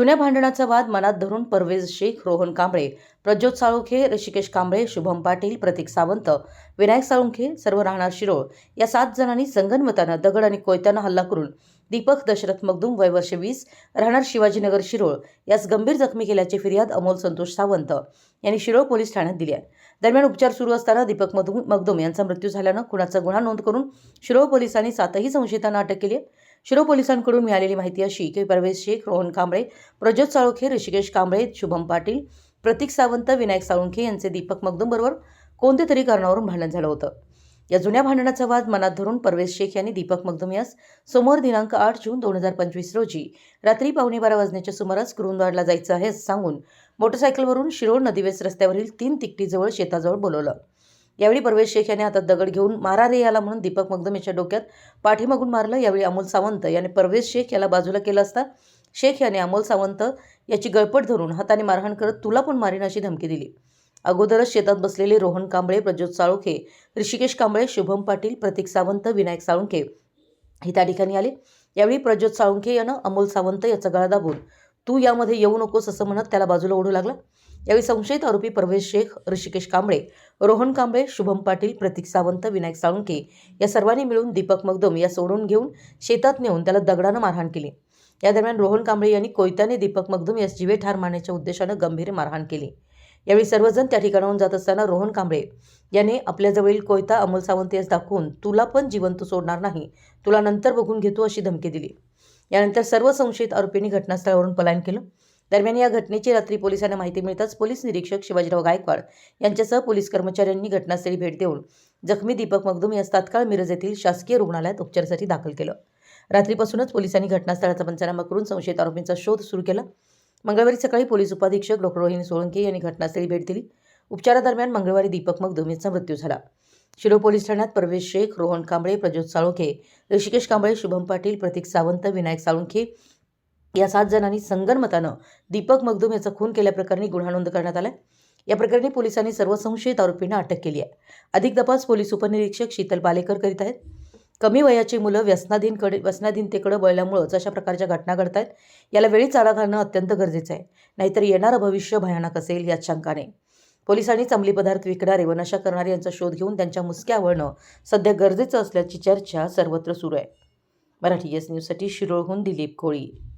जुन्या भांडणाचा वाद मनात धरून परवेज शेख रोहन कांबळे प्रज्योत साळुंखे ऋषिकेश कांबळे शुभम पाटील प्रतीक सावंत विनायक साळुंखे सर्व राहणार शिरोळ. या सात जणांनी संगनमतानं दगड आणि कोयत्यानं हल्ला करून दीपक दशरथ मगदूम वय वर्ष वीस राहणार शिवाजीनगर शिरोळ यास गंभीर जखमी केल्याची फिर्याद अमोल संतोष सावंत यांनी शिरोळ पोलीस ठाण्यात दिली आहे. दरम्यान उपचार सुरू असताना दीपक मधु मगदूम यांचा मृत्यू झाल्यानं खुनाचा गुन्हा नोंद करून शिरोळ पोलिसांनी सातही संशयितांना अटक केली आहे. शिरो पोलिसांकडून मिळालेली माहिती अशी की परवेज शेख रोहन कांबळे प्रज्योत साळोखे ऋषिकेश कांबळे शुभम पाटील प्रतीक सावंत विनायक साळुंखे यांचे दीपक मगदूमबरोबर कोणत्या तरी कारणावरून भांडण झालं होतं. या जुन्या भांडणाचा वाद मनात धरून परवेज शेख यांनी दीपक मगदुम यास सोमवार दिनांक आठ जून दोन हजार पंचवीस रोजी रात्री पावणे बारा वाजण्याच्या सुमारास कुरुंदवाडला जायचं आहे असं सांगून मोटरसायकलवरून शिरोळ नदीवेस रस्त्यावरील तीन तिकटीजवळ शेताजवळ बोलवलं. यावेळी परवेश शेख यांनी हातात दगड घेऊन मारा रे याला म्हणून दीपक मगदम याच्या डोक्यात पाठीमागून मारलं. यावेळी अमोल सावंत याने परवेश शेख याला बाजूला केलं असता शेख याने अमोल सावंत याची गळपट धरून हाताने मारहाण करत तुला पण मारीन अशी धमकी दिली. अगोदरच शेतात बसलेले रोहन कांबळे प्रज्योत साळुखे ऋषिकेश कांबळे शुभम पाटील प्रतीक सावंत विनायक साळुंखे हे त्या ठिकाणी आले. यावेळी प्रज्योत साळुंखे यानं अमोल सावंत याचा गळा दाबून तू यामध्ये येऊ नकोस असं म्हणत त्याला बाजूला ओढू लागला. यावेळी संशयित आरोपी परवेश शेख ऋषिकेश कांबळे रोहन कांबळे शुभम पाटील प्रतीक सावंत विनायक साळुंके या सर्वांनी मिळून दीपक मगदम या सोडून घेऊन शेतात नेऊन त्याला दगडानं मारहाण केली. या दरम्यान रोहन कांबळे यांनी कोयत्याने दीपक मगदूम यास जीवे ठार मारण्याच्या उद्देशानं गंभीर मारहाण केली. यावेळी सर्वजण त्या ठिकाणाहून जात असताना रोहन कांबळे याने आपल्याजवळील कोयता अमोल सावंत यास दाखवून तुला पण जिवंत सोडणार नाही. तुला नंतर बघून घेतो अशी धमकी दिली. यानंतर सर्व संशयित आरोपींनी घटनास्थळावरून पलायन केलं. दरम्यान या घटनेची रात्री पोलिसांना माहिती मिळताच पोलीस निरीक्षक शिवाजीराव गायकवाड यांच्यासह पोलीस कर्मचाऱ्यांनी घटनास्थळी भेट देऊन जखमी दीपक मगदुम यास तात्काळ मिरज येथील शासकीय रुग्णालयात उपचारासाठी दाखल केलं. रात्रीपासूनच पोलिसांनी घटनास्थळाचा पंचनामा करून संशयित आरोपींचा शोध सुरू केला. मंगळवारी सकाळी पोलीस उपाधीक्षक डॉक्टर रोहिणी सोळंके यांनी घटनास्थळी भेट दिली. उपचारादरम्यान मंगळवारी दीपक मगदुम यांचा मृत्यू झाला. शिरो पोलीस ठाण्यात परवेश शेख रोहन कांबळे प्रज्योत साळुंखे ऋषिकेश कांबळे शुभम पाटील प्रतीक सावंत विनायक साळुंखे या सात जणांनी संगनमतानं दीपक मगदूम याचा खून केल्याप्रकरणी गुन्हा नोंद करण्यात आला या प्रकरणी पोलिसांनी सर्व संशयित आरोपींना अटक केली आहे. अधिक तपास पोलीस उपनिरीक्षक शीतल पालेकर करीत आहेत. कमी वयाची मुलं व्यसनाधीनकडे व्यसनाधीनतेकडे वळल्यामुळंच अशा प्रकारच्या घटना घडत आहेत याला वेळीच आळा घालणं अत्यंत गरजेचं आहे. नाहीतर येणारं भविष्य भयानक असेल याच शंकाने. पोलिसांनी अंमली पदार्थ विकणारे व नशा करणारे यांचा शोध घेऊन त्यांच्या मुसक्या वळणं सध्या गरजेचं असल्याची चर्चा सर्वत्र सुरू आहे. मराठी एस न्यूजसाठी शिरोळहून दिलीप कोळी.